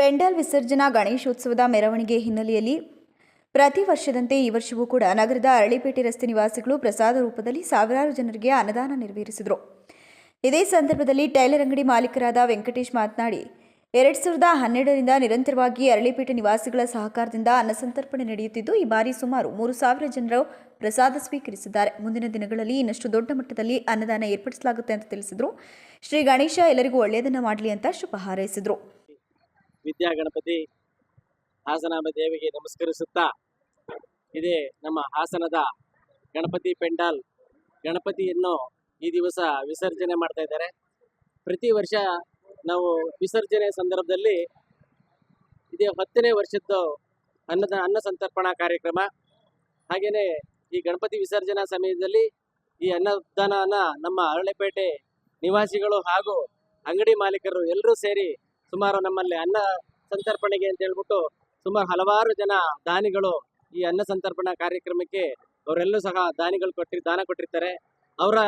ಪೆಂಡಾಲ್ ವಿಸರ್ಜನಾ ಗಣೇಶೋತ್ಸವದ ಮೆರವಣಿಗೆ ಹಿನ್ನೆಲೆಯಲ್ಲಿ ಪ್ರತಿ ವರ್ಷದಂತೆ ಈ ವರ್ಷವೂ ಕೂಡ ನಗರದ ಅರಳಿಪೇಟೆ ರಸ್ತೆ ನಿವಾಸಿಗಳು ಪ್ರಸಾದ ರೂಪದಲ್ಲಿ ಸಾವಿರಾರು ಜನರಿಗೆ ಅನ್ನದಾನ ನೆರವೇರಿಸಿದರು. ಇದೇ ಸಂದರ್ಭದಲ್ಲಿ ಟೈಲರ್ ಅಂಗಡಿ ಮಾಲೀಕರಾದ ವೆಂಕಟೇಶ್ ಮಾತನಾಡಿ, ಎರಡು ಸಾವಿರದ ಹನ್ನೆರಡರಿಂದ ನಿರಂತರವಾಗಿ ಅರಳಿಪೇಟೆ ನಿವಾಸಿಗಳ ಸಹಕಾರದಿಂದ ಅನ್ನಸಂತರ್ಪಣೆ ನಡೆಯುತ್ತಿದ್ದು, ಈ ಬಾರಿ ಸುಮಾರು ಮೂರು ಸಾವಿರ ಜನರು ಪ್ರಸಾದ ಸ್ವೀಕರಿಸಿದ್ದಾರೆ. ಮುಂದಿನ ದಿನಗಳಲ್ಲಿ ಇನ್ನಷ್ಟು ದೊಡ್ಡ ಮಟ್ಟದಲ್ಲಿ ಅನ್ನದಾನ ಏರ್ಪಡಿಸಲಾಗುತ್ತೆ ಅಂತ ತಿಳಿಸಿದರು. ಶ್ರೀ ಗಣೇಶ ಎಲ್ಲರಿಗೂ ಒಳ್ಳೆಯದನ್ನ ಮಾಡಲಿ ಅಂತ ಶುಭ ಹಾರೈಸಿದರು. ವಿದ್ಯಾ ಗಣಪತಿ ಹಾಸನಾಂಬ ದೇವಿಗೆ ನಮಸ್ಕರಿಸುತ್ತಾ ಇದೇ ನಮ್ಮ ಹಾಸನದ ಗಣಪತಿ ಪೆಂಡಾಲ್. ಗಣಪತಿಯನ್ನು ಈ ದಿವಸ ವಿಸರ್ಜನೆ ಮಾಡ್ತಾ ಇದ್ದಾರೆ. ಪ್ರತಿ ವರ್ಷ ನಾವು ವಿಸರ್ಜನೆ ಸಂದರ್ಭದಲ್ಲಿ ಇದೇ ಹತ್ತನೇ ವರ್ಷದ್ದು ಅನ್ನದ ಅನ್ನ ಸಂತರ್ಪಣಾ ಕಾರ್ಯಕ್ರಮ. ಹಾಗೆಯೇ ಈ ಗಣಪತಿ ವಿಸರ್ಜನಾ ಸಮಯದಲ್ಲಿ ಈ ಅನ್ನದಾನನ ನಮ್ಮ ಅರಳೆಪೇಟೆ ನಿವಾಸಿಗಳು ಹಾಗೂ ಅಂಗಡಿ ಮಾಲೀಕರು ಎಲ್ಲರೂ ಸೇರಿ ಸುಮಾರು ನಮ್ಮಲ್ಲಿ ಅನ್ನ ಸಂತರ್ಪಣೆಗೆ ಅಂತ ಹೇಳ್ಬಿಟ್ಟು ಸುಮಾರು ಹಲವಾರು ಜನ ದಾನಿಗಳು ಈ ಅನ್ನ ಸಂತರ್ಪಣಾ ಕಾರ್ಯಕ್ರಮಕ್ಕೆ ಅವರೆಲ್ಲೂ ಸಹ ದಾನಿಗಳು ಕೊಟ್ಟಿ, ದಾನ ಕೊಟ್ಟಿರ್ತಾರೆ. ಅವರ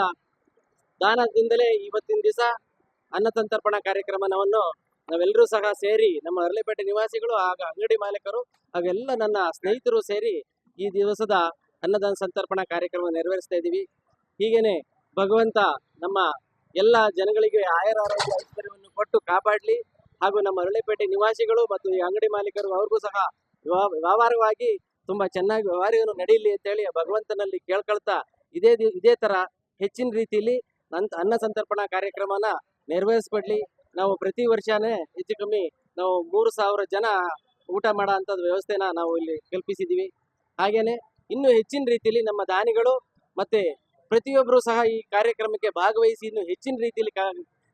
ದಾನದಿಂದಲೇ ಇವತ್ತಿನ ದಿವಸ ಅನ್ನ ಸಂತರ್ಪಣಾ ಕಾರ್ಯಕ್ರಮವನ್ನು ನಾವೆಲ್ಲರೂ ಸಹ ಸೇರಿ ನಮ್ಮ ಅರಳೆಪೇಟೆ ನಿವಾಸಿಗಳು ಆಗ ಅಂಗಡಿ ಮಾಲೀಕರು ಹಾಗೆಲ್ಲ ನನ್ನ ಸ್ನೇಹಿತರು ಸೇರಿ ಈ ದಿವಸದ ಅನ್ನದಾನ ಸಂತರ್ಪಣಾ ಕಾರ್ಯಕ್ರಮ ನೆರವೇರಿಸ್ತಾ ಇದ್ದೀವಿ. ಹೀಗೇನೆ ಭಗವಂತ ನಮ್ಮ ಎಲ್ಲ ಜನಗಳಿಗೆ ಆಯರ ಆರೋಗ್ಯ ಐಶ್ವರ್ಯವನ್ನು ಕೊಟ್ಟು ಕಾಪಾಡಲಿ. ಹಾಗೂ ನಮ್ಮ ಅರಳೆಪೇಟೆ ನಿವಾಸಿಗಳು ಮತ್ತು ಈ ಅಂಗಡಿ ಮಾಲೀಕರು ಅವ್ರಿಗೂ ಸಹ ವ್ಯವ- ವ್ಯವಹಾರವಾಗಿ ತುಂಬಾ ಚೆನ್ನಾಗಿ ವ್ಯವಹಾರವನ್ನು ನಡೀಲಿ ಅಂತೇಳಿ ಭಗವಂತನಲ್ಲಿ ಕೇಳ್ಕೊಳ್ತಾ ಇದೇ ಇದೇ ತರ ಹೆಚ್ಚಿನ ರೀತಿಯಲ್ಲಿ ನಂತ ಅನ್ನ ಸಂತರ್ಪಣಾ ಕಾರ್ಯಕ್ರಮನ ನೆರವೇರಿಸ್ಕೊಡ್ಲಿ. ನಾವು ಪ್ರತಿ ವರ್ಷನೇ ಹೆಚ್ಚು ಕಮ್ಮಿ ನಾವು ಮೂರು ಸಾವಿರ ಜನ ಊಟ ಮಾಡೋ ಅಂಥದ್ದು ವ್ಯವಸ್ಥೆನ ನಾವು ಇಲ್ಲಿ ಕಲ್ಪಿಸಿದ್ದೀವಿ. ಹಾಗೇನೆ ಇನ್ನು ಹೆಚ್ಚಿನ ರೀತಿಯಲ್ಲಿ ನಮ್ಮ ದಾನಿಗಳು ಮತ್ತೆ ಪ್ರತಿಯೊಬ್ಬರು ಸಹ ಈ ಕಾರ್ಯಕ್ರಮಕ್ಕೆ ಭಾಗವಹಿಸಿ ಇನ್ನು ಹೆಚ್ಚಿನ ರೀತಿಯಲ್ಲಿ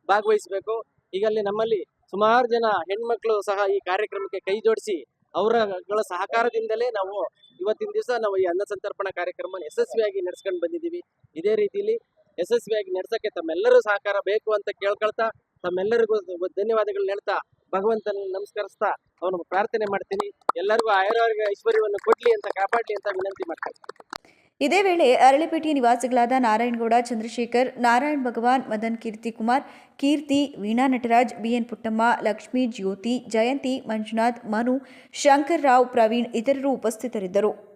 ಭಾಗವಹಿಸಬೇಕು. ಈಗಲ್ಲಿ ನಮ್ಮಲ್ಲಿ ಸುಮಾರು ಜನ ಹೆಣ್ಮಕ್ಳು ಸಹ ಈ ಕಾರ್ಯಕ್ರಮಕ್ಕೆ ಕೈ ಜೋಡಿಸಿ ಅವರಗಳ ಸಹಕಾರದಿಂದಲೇ ನಾವು ಇವತ್ತಿನ ದಿವಸ ನಾವು ಈ ಅನ್ನ ಸಂತರ್ಪಣಾ ಕಾರ್ಯಕ್ರಮ ಯಶಸ್ವಿಯಾಗಿ ನಡೆಸ್ಕೊಂಡು ಬಂದಿದ್ದೀವಿ. ಇದೇ ರೀತಿಯಲ್ಲಿ ಯಶಸ್ವಿಯಾಗಿ ನಡೆಸೋಕ್ಕೆ ತಮ್ಮೆಲ್ಲರೂ ಸಹಕಾರ ಬೇಕು ಅಂತ ಕೇಳ್ಕೊಳ್ತಾ ತಮ್ಮೆಲ್ಲರಿಗೂ ಧನ್ಯವಾದಗಳನ್ನ ಹೇಳ್ತಾ ಭಗವಂತನ ನಮಸ್ಕರಿಸ್ತಾ ಅವನು ಪ್ರಾರ್ಥನೆ ಮಾಡ್ತೀನಿ. ಎಲ್ಲರಿಗೂ ಆಯುರ್ವೇದ ಐಶ್ವರ್ಯವನ್ನು ಕೊಡ್ಲಿ ಅಂತ ಕಾಪಾಡ್ಲಿ ಅಂತ ವಿನಂತಿ ಮಾಡ್ತೀನಿ. ಇದೇ ವೇಳೆ ಅರಳಿಪೇಟೆ ನಿವಾಸಿಗಳಾದ ನಾರಾಯಣಗೌಡ, ಚಂದ್ರಶೇಖರ್, ನಾರಾಯಣ್ ಭಗವಾನ್, ಮದನ್ ಕೀರ್ತಿ ಕುಮಾರ್, ಕೀರ್ತಿ, ವೀಣಾ ನಟರಾಜ್, ಬಿಎನ್ ಪುಟ್ಟಮ್ಮ, ಲಕ್ಷ್ಮೀ ಜ್ಯೋತಿ, ಜಯಂತಿ, ಮಂಜುನಾಥ್, ಮನು, ಶಂಕರ್ ರಾವ್, ಪ್ರವೀಣ್ ಇತರರು ಉಪಸ್ಥಿತರಿದ್ದರು.